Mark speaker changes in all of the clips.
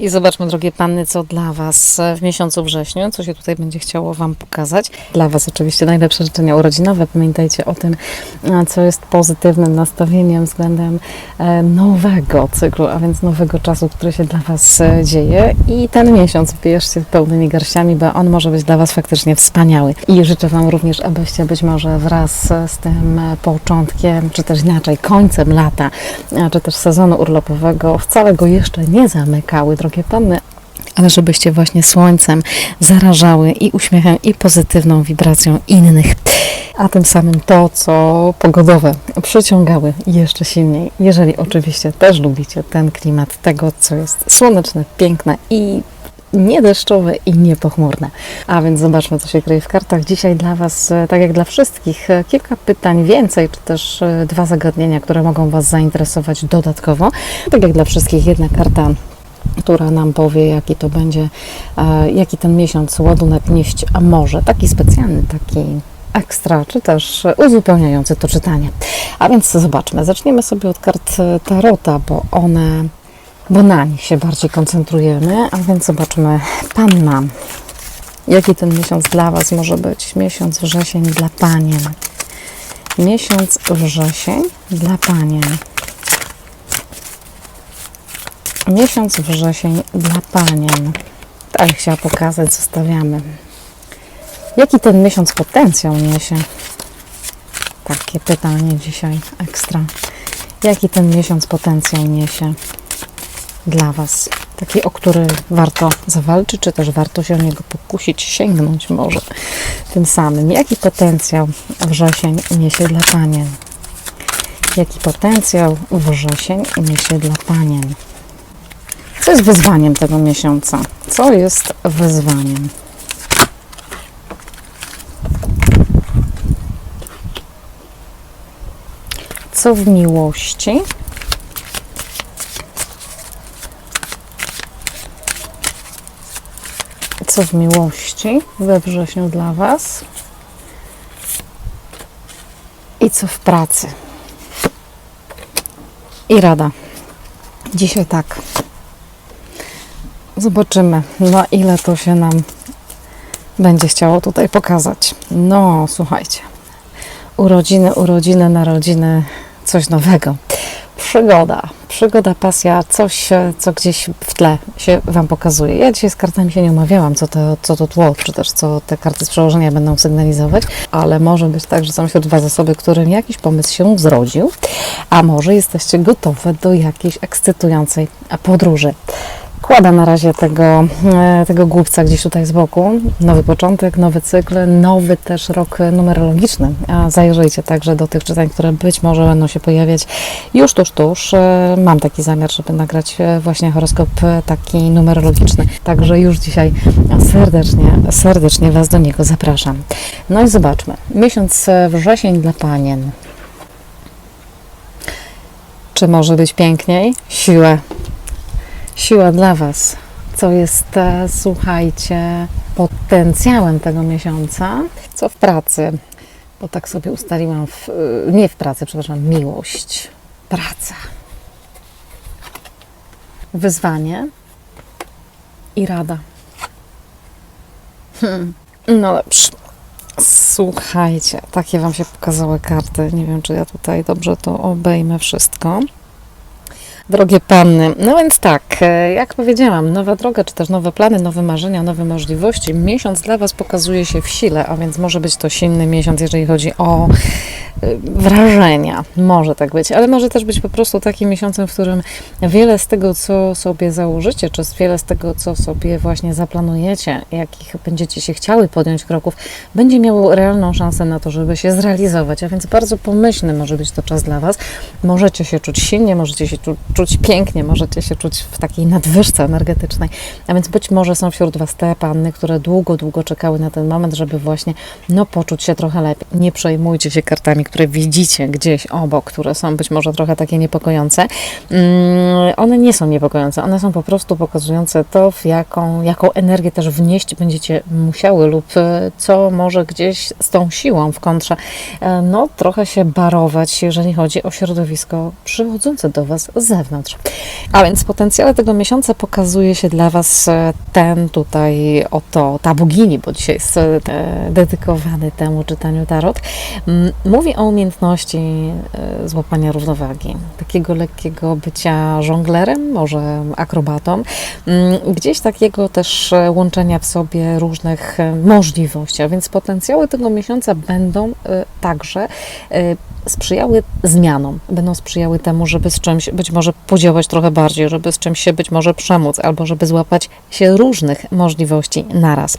Speaker 1: I zobaczmy, drogie panny, co dla Was w miesiącu wrześniu, co się tutaj będzie chciało Wam pokazać. Dla Was oczywiście najlepsze życzenia urodzinowe. Pamiętajcie o tym, co jest pozytywnym nastawieniem względem e, nowego cyklu, a więc nowego czasu, który się dla Was e, dzieje. I ten miesiąc bierzcie pełnymi garściami, bo on może być dla Was faktycznie wspaniały. I życzę Wam również, abyście być może wraz z tym e, początkiem, czy też inaczej, końcem lata, czy też sezonu urlopowego, wcale go jeszcze nie zamykały, drogie panny, ale żebyście właśnie słońcem zarażały i uśmiechem, i pozytywną wibracją innych. A tym samym to, co pogodowe, przyciągały jeszcze silniej, jeżeli oczywiście też lubicie ten klimat tego, co jest słoneczne, piękne i niedeszczowe i niepochmurne. A więc zobaczmy, co się kryje w kartach. Dzisiaj dla Was, tak jak dla wszystkich, kilka pytań więcej, czy też e, dwa zagadnienia, które mogą Was zainteresować dodatkowo. Tak jak dla wszystkich, jedna karta która nam powie, jaki to będzie, e, jaki ten miesiąc ładunek nieść a może. Taki specjalny, taki ekstra, czy też uzupełniający to czytanie. A więc zobaczmy, zaczniemy sobie od kart e, Tarota, bo one, bo na nich się bardziej koncentrujemy, a więc zobaczmy, Panna. Jaki ten miesiąc dla Was może być? Miesiąc wrzesień dla Panien. Miesiąc wrzesień dla Panien. Miesiąc wrzesień dla panien. Tak chciała pokazać, zostawiamy. Jaki ten miesiąc potencjał niesie? Takie pytanie dzisiaj ekstra. Jaki ten miesiąc potencjał niesie dla Was? Taki, o który warto zawalczyć, czy też warto się o niego pokusić, sięgnąć może tym samym. Jaki potencjał wrzesień niesie dla Panien? Jaki potencjał wrzesień niesie dla Panien? Co jest wyzwaniem tego miesiąca? Co jest wyzwaniem? Co w miłości? Co w miłości we wrześniu dla Was? I co w pracy? I rada. Dzisiaj tak. Zobaczymy, na ile to się nam będzie chciało tutaj pokazać. No, słuchajcie. Urodziny, urodziny, narodziny, coś nowego. Przygoda, przygoda, pasja, coś, e, co gdzieś w tle się Wam pokazuje. Ja dzisiaj z kartami się nie umawiałam, co to, co to tło, czy też co te karty z przełożenia będą sygnalizować, ale może być tak, że są wśród Was osoby, którym jakiś pomysł się zrodził, a może jesteście gotowe do jakiejś ekscytującej podróży. Kładę na razie tego, e, tego głupca gdzieś tutaj z boku. Nowy początek, nowy cykl, nowy też rok numerologiczny. Zajrzyjcie także do tych czytań, które być może będą się pojawiać już tuż, tuż. E, Mam taki zamiar, żeby nagrać e, właśnie horoskop taki numerologiczny. Także już dzisiaj serdecznie, serdecznie Was do niego zapraszam. No i zobaczmy. Miesiąc wrzesień dla Panien. Czy może być piękniej? Siłę siła dla Was, co jest, e, słuchajcie, potencjałem tego miesiąca, co w pracy, bo tak sobie ustaliłam, w, e, nie w pracy, przepraszam, miłość, praca, wyzwanie i rada. Hmm. No dobrze. Słuchajcie, takie Wam się pokazały karty. Nie wiem, czy ja tutaj dobrze to obejmę wszystko. Drogie panny, no więc tak, e, jak powiedziałam, nowa droga, czy też nowe plany, nowe marzenia, nowe możliwości. Miesiąc dla Was pokazuje się w sile, a więc może być to silny miesiąc, jeżeli chodzi o e, wrażenia. Może tak być, ale może też być po prostu takim miesiącem, w którym wiele z tego, co sobie założycie, czy wiele z tego, co sobie właśnie zaplanujecie, jakich będziecie się chciały podjąć kroków, będzie miało realną szansę na to, żeby się zrealizować. A więc bardzo pomyślny może być to czas dla Was. Możecie się czuć silnie, możecie się czu- czuć pięknie, możecie się czuć w takiej nadwyżce energetycznej. A więc być może są wśród Was te panny, które długo, długo czekały na ten moment, żeby właśnie no, poczuć się trochę lepiej. Nie przejmujcie się kartami, które widzicie gdzieś obok, które są być może trochę takie niepokojące. Mm, one nie są niepokojące, one są po prostu pokazujące to, w jaką, jaką energię też wnieść będziecie musiały lub e, co może gdzieś z tą siłą w kontrze, e, no trochę się barować, jeżeli chodzi o środowisko przychodzące do Was z zewnątrz. A więc potencjale tego miesiąca pokazuje się dla Was e, ten tutaj oto, ta bogini, bo dzisiaj jest e, dedykowany temu czytaniu tarot. Mm, Mówi o umiejętności e, złapania równowagi, takiego lekkiego bycia żonglerem, może akrobatą, mm, gdzieś takiego też łączenia w sobie różnych możliwości, a więc potencjały tego miesiąca będą także sprzyjały zmianom, będą sprzyjały temu, żeby z czymś być może podziałać trochę bardziej, żeby z czymś się być może przemóc, albo żeby złapać się różnych możliwości naraz.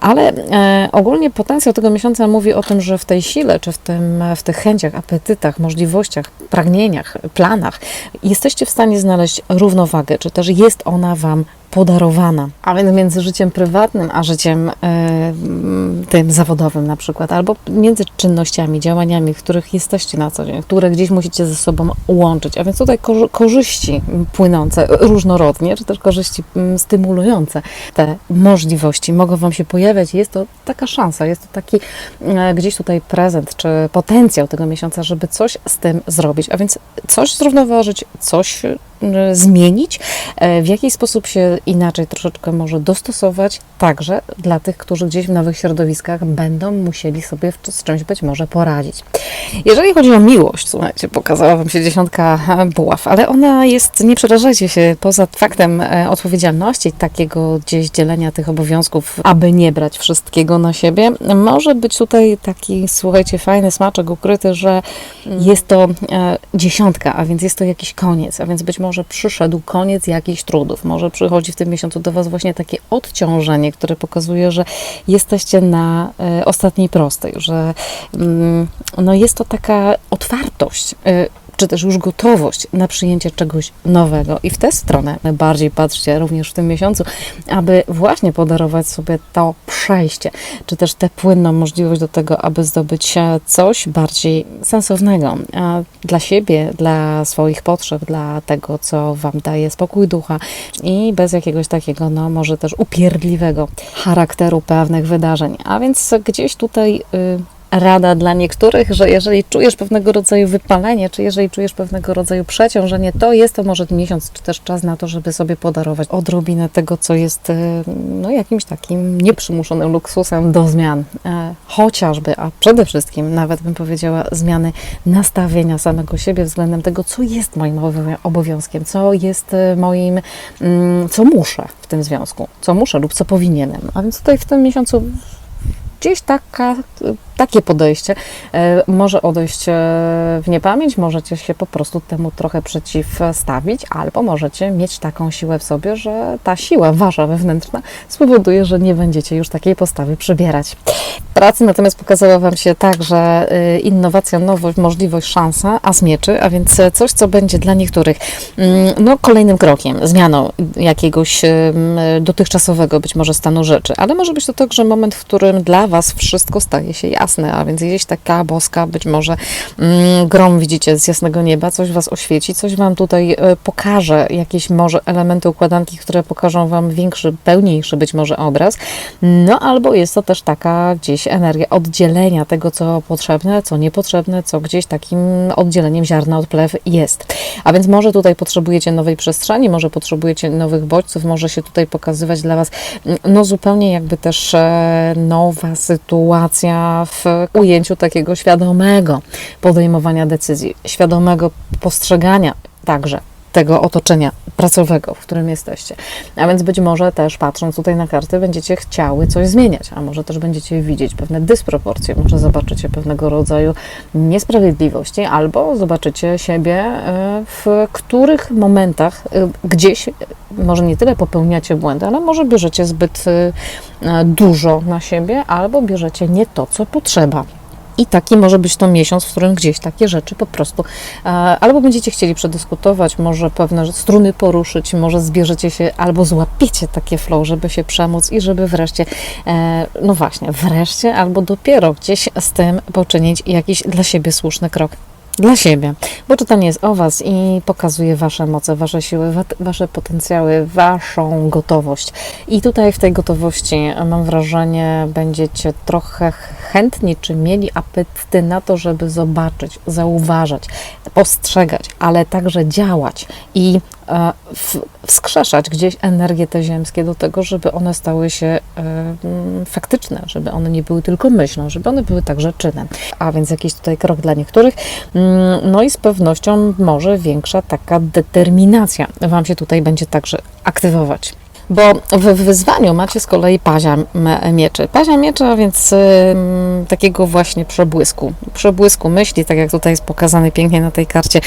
Speaker 1: Ale e, ogólnie potencjał tego miesiąca mówi o tym, że w tej sile, czy w, tym, w tych chęciach, apetytach, możliwościach, pragnieniach, planach jesteście w stanie znaleźć równowagę, czy też jest ona Wam podarowana. A więc między życiem prywatnym a życiem m, tym zawodowym na przykład, albo między czynnościami, działaniami, w których jesteście na co dzień, które gdzieś musicie ze sobą łączyć. A więc tutaj korzy- korzyści płynące różnorodnie, czy też korzyści mm, stymulujące te możliwości mogą Wam się pojawiać. Jest to taka szansa, jest to taki e, gdzieś tutaj prezent, czy potencjał tego miesiąca, żeby coś z tym zrobić. A więc coś zrównoważyć, coś e, zmienić, w jaki sposób się inaczej troszeczkę może dostosować, także dla tych, którzy gdzieś w nowych środowiskach będą musieli sobie z czymś być może poradzić. Jeżeli chodzi o miłość, słuchajcie, pokazała Wam się dziesiątka e, buław, ale ona jest, nie przerażajcie się, poza faktem e, odpowiedzialności, takiego gdzieś dzielenia tych obowiązków, aby nie brać wszystkiego na siebie, może być tutaj taki, słuchajcie, fajny smaczek ukryty, że jest to e, dziesiątka, a więc jest to jakiś koniec, a więc być może przyszedł koniec jakichś trudów, może przychodzi w tym miesiącu do Was właśnie takie odciążenie, które pokazuje, że jesteście na e, ostatniej prostej, że mm, no jest to taka otwartość, e, czy też już gotowość na przyjęcie czegoś nowego. I w tę stronę bardziej patrzcie również w tym miesiącu, aby właśnie podarować sobie to przejście, czy też tę płynną możliwość do tego, aby zdobyć e, coś bardziej sensownego e, dla siebie, dla swoich potrzeb, dla tego, co Wam daje spokój ducha i bez jakiegoś takiego, no może też upierdliwego charakteru pewnych wydarzeń. A więc gdzieś tutaj. Y, rada dla niektórych, że jeżeli czujesz pewnego rodzaju wypalenie, czy jeżeli czujesz pewnego rodzaju przeciążenie, to jest to może miesiąc, czy też czas na to, żeby sobie podarować odrobinę tego, co jest e, no, jakimś takim nieprzymuszonym luksusem do zmian. E, Chociażby, a przede wszystkim nawet bym powiedziała, zmiany nastawienia samego siebie względem tego, co jest moim obowią- obowiązkiem, co jest e, moim, mm, co muszę w tym związku, co muszę lub co powinienem. A więc tutaj w tym miesiącu gdzieś taka, takie podejście. E, może odejść e, w niepamięć, możecie się po prostu temu trochę przeciwstawić, albo możecie mieć taką siłę w sobie, że ta siła wasza wewnętrzna spowoduje, że nie będziecie już takiej postawy przybierać. Pracy natomiast pokazała Wam się także e, innowacja, nowość, możliwość, szansa, a z mieczy, a więc coś, co będzie dla niektórych mm, no, kolejnym krokiem, zmianą jakiegoś dotychczasowego być może stanu rzeczy, ale może być to także moment, w którym dla Was wszystko staje się jasne, a więc gdzieś taka boska, być może mm, grom widzicie z jasnego nieba, coś Was oświeci, coś Wam tutaj e, pokaże, jakieś może elementy układanki, które pokażą Wam większy, pełniejszy być może obraz, no albo jest to też taka gdzieś energia oddzielenia tego, co potrzebne, co niepotrzebne, co gdzieś takim oddzieleniem ziarna od plew jest. A więc może tutaj potrzebujecie nowej przestrzeni, może potrzebujecie nowych bodźców, może się tutaj pokazywać dla Was mm, no zupełnie jakby też e, nowa sytuacja w ujęciu takiego świadomego podejmowania decyzji, świadomego postrzegania także tego otoczenia pracowego, w którym jesteście. A więc być może też patrząc tutaj na karty, będziecie chciały coś zmieniać, a może też będziecie widzieć pewne dysproporcje, może zobaczycie pewnego rodzaju niesprawiedliwości, albo zobaczycie siebie, e, w których momentach e, gdzieś, może nie tyle popełniacie błędy, ale może bierzecie zbyt e, dużo na siebie, albo bierzecie nie to, co potrzeba. I taki może być to miesiąc, w którym gdzieś takie rzeczy po prostu e, albo będziecie chcieli przedyskutować, może pewne struny poruszyć, może zbierzecie się albo złapiecie takie flow, żeby się przemóc i żeby wreszcie, e, no właśnie, wreszcie albo dopiero gdzieś z tym poczynić jakiś dla siebie słuszny krok. Dla siebie, bo czytanie jest o Was i pokazuje Wasze moce, Wasze siły, wa- Wasze potencjały, Waszą gotowość. I tutaj w tej gotowości, e, mam wrażenie, będziecie trochę chętni, czy mieli apetyty na to, żeby zobaczyć, zauważać, postrzegać, ale także działać i e, w, wskrzeszać gdzieś energie te ziemskie do tego, żeby one stały się mm, faktyczne, żeby one nie były tylko myślą, żeby one były także czynem. A więc jakiś tutaj krok dla niektórych. Mm, No i z pewnością może większa taka determinacja Wam się tutaj będzie także aktywować. Bo w wyzwaniu macie z kolei pazia mieczy. Pazia mieczy, a więc takiego właśnie przebłysku. Przebłysku myśli, tak jak tutaj jest pokazany pięknie na tej karcie,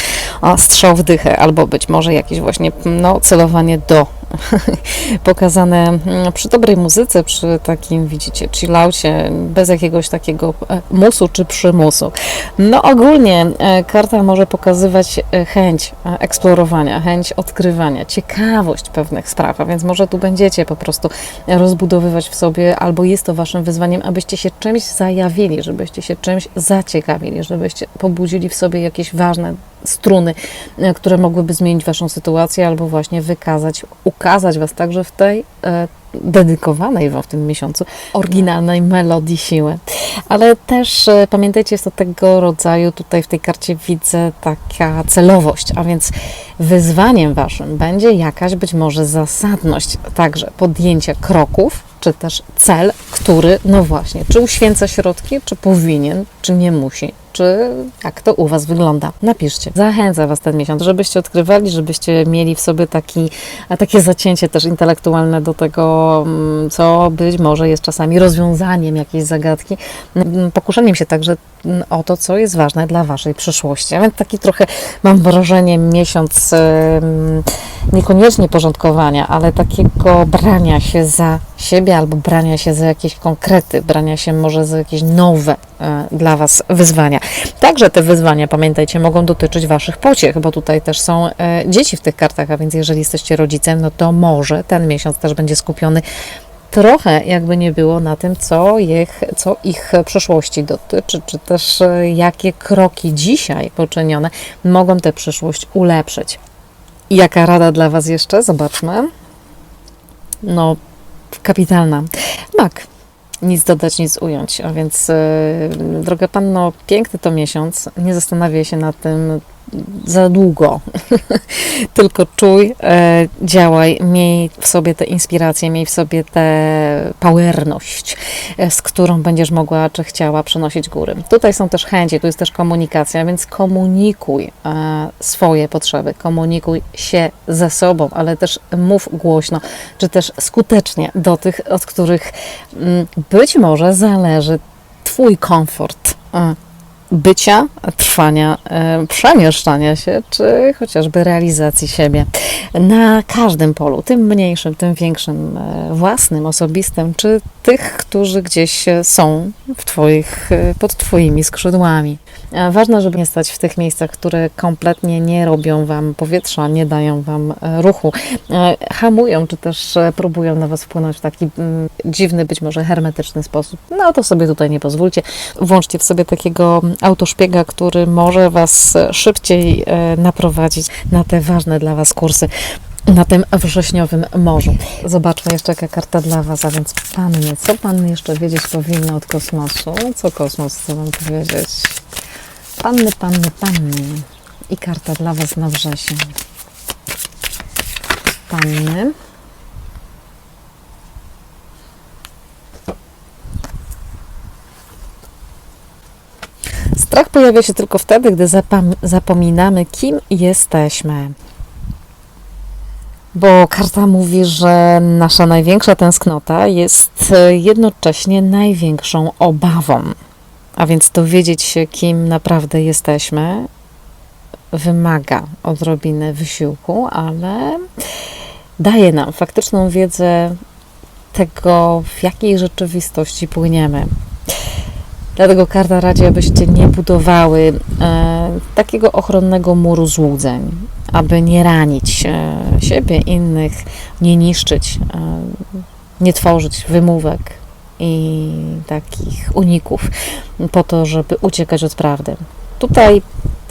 Speaker 1: strzał w dychę, albo być może jakieś właśnie no, celowanie do. Pokazane mm, przy dobrej muzyce, przy takim, widzicie, chillaucie, bez jakiegoś takiego e, musu czy przymusu. No ogólnie e, karta może pokazywać e, chęć eksplorowania, chęć odkrywania, ciekawość pewnych spraw, a więc może tu będziecie po prostu rozbudowywać w sobie, albo jest to waszym wyzwaniem, abyście się czymś zajawili, żebyście się czymś zaciekawili, żebyście pobudzili w sobie jakieś ważne struny, które mogłyby zmienić waszą sytuację, albo właśnie wykazać, ukazać was także w tej e, dedykowanej wam w tym miesiącu oryginalnej melodii siły. Ale też e, pamiętajcie, jest to tego rodzaju, tutaj w tej karcie widzę taka celowość, a więc wyzwaniem waszym będzie jakaś być może zasadność także podjęcia kroków, czy też cel, który, no właśnie, czy uświęca środki, czy powinien, czy nie musi, czy jak to u Was wygląda. Napiszcie. Zachęcam Was ten miesiąc, żebyście odkrywali, żebyście mieli w sobie taki, takie zacięcie też intelektualne do tego, mm, co być może jest czasami rozwiązaniem jakiejś zagadki, mm, pokuszeniem się także mm, o to, co jest ważne dla Waszej przyszłości. A więc taki trochę, mam wrażenie, miesiąc niekoniecznie porządkowania, ale takiego brania się za siebie albo brania się za jakieś konkrety, brania się może za jakieś nowe e, dla Was wyzwania. Także te wyzwania, pamiętajcie, mogą dotyczyć Waszych pociech, bo tutaj też są e, dzieci w tych kartach, a więc jeżeli jesteście rodzicem, no to może ten miesiąc też będzie skupiony trochę, jakby nie było, na tym, co ich, co ich przyszłości dotyczy, czy też e, jakie kroki dzisiaj poczynione mogą tę przyszłość ulepszyć. Jaka rada dla Was jeszcze? Zobaczmy. No, kapitalna. Mak. Nic dodać, nic ująć. A więc, yy, droga panno, piękny to miesiąc. Nie zastanawiaj się nad tym za długo. Tylko czuj, e, działaj, miej w sobie tę inspirację, miej w sobie tę powerność, e, z którą będziesz mogła, czy chciała przenosić góry. Tutaj są też chęci, tu jest też komunikacja, więc komunikuj e, swoje potrzeby, komunikuj się ze sobą, ale też mów głośno, czy też skutecznie do tych, od których mm, być może zależy Twój komfort. Bycia, trwania, e, przemieszczania się, czy chociażby realizacji siebie na każdym polu, tym mniejszym, tym większym, e, własnym, osobistym, czy tych, którzy gdzieś są w twoich, e, pod Twoimi skrzydłami. E, Ważne, żeby nie stać w tych miejscach, które kompletnie nie robią Wam powietrza, nie dają Wam e, ruchu, e, hamują, czy też próbują na Was wpłynąć w taki mm, dziwny, być może hermetyczny sposób. No to sobie tutaj nie pozwólcie. Włączcie w sobie takiego autoszpiega, który może Was szybciej naprowadzić na te ważne dla Was kursy na tym wrześniowym morzu. Zobaczmy jeszcze jaka karta dla Was, a więc Panny. Co Panny jeszcze wiedzieć powinny od kosmosu? Co kosmos chce Wam powiedzieć? Panny, Panny, Panny. I karta dla Was na wrzesień. Panny. Strach pojawia się tylko wtedy, gdy zapominamy, kim jesteśmy. Bo karta mówi, że nasza największa tęsknota jest e, jednocześnie największą obawą. A więc dowiedzieć się, kim naprawdę jesteśmy, wymaga odrobiny wysiłku, ale daje nam faktyczną wiedzę tego, w jakiej rzeczywistości płyniemy. Dlatego karta radzi, abyście nie budowały e, takiego ochronnego muru złudzeń, aby nie ranić e, siebie, innych, nie niszczyć, e, nie tworzyć wymówek i takich uników po to, żeby uciekać od prawdy. Tutaj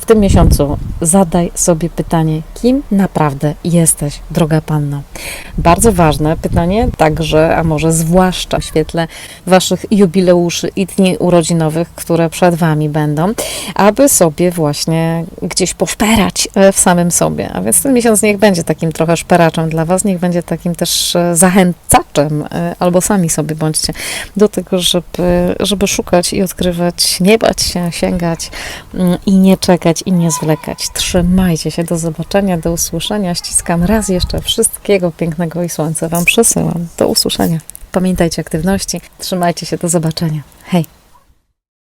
Speaker 1: w tym miesiącu zadaj sobie pytanie, kim naprawdę jesteś, droga panno. Bardzo ważne pytanie, także, a może zwłaszcza w świetle Waszych jubileuszy i dni urodzinowych, które przed Wami będą, aby sobie właśnie gdzieś poszperać e, w samym sobie. A więc ten miesiąc niech będzie takim trochę szperaczem dla Was, niech będzie takim też e, zachęcaczem, e, albo sami sobie bądźcie do tego, żeby, żeby szukać i odkrywać, nie bać się, sięgać mm, i nie czekać i nie zwlekać. Trzymajcie się, do zobaczenia, do usłyszenia. Ściskam raz jeszcze wszystkiego pięknego i słońca Wam przesyłam. Do usłyszenia. Pamiętajcie aktywności, trzymajcie się, do zobaczenia.